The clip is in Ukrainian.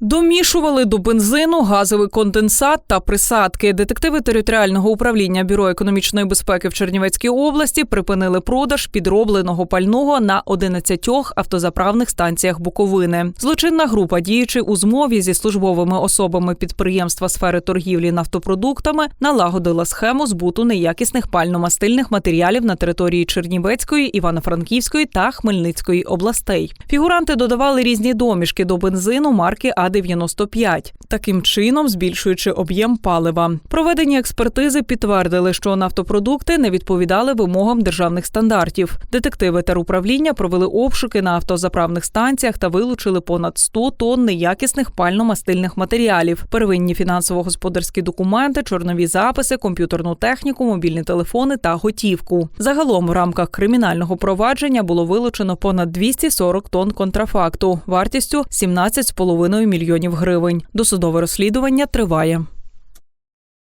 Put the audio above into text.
Домішували до бензину газовий конденсат та присадки. Детективи територіального управління бюро економічної безпеки в Чернівецькій області припинили продаж підробленого пального на 11 автозаправних станціях Буковини. Злочинна група, діючи у змові зі службовими особами підприємства сфери торгівлі нафтопродуктами, налагодила схему збуту неякісних пально-мастильних матеріалів на території Чернівецької, Івано-Франківської та Хмельницької областей. Фігуранти додавали різні домішки до бензину марки А-95, таким чином збільшуючи об'єм палива. Проведені експертизи підтвердили, що нафтопродукти не відповідали вимогам державних стандартів. Детективи теруправління провели обшуки на автозаправних станціях та вилучили понад 100 тонн неякісних пально-мастильних матеріалів, первинні фінансово-господарські документи, чорнові записи, комп'ютерну техніку, мобільні телефони та готівку. Загалом в рамках кримінального провадження було вилучено понад 240 тонн контрафакту вартістю 17,5 мільйонів гривень. Досудове розслідування триває.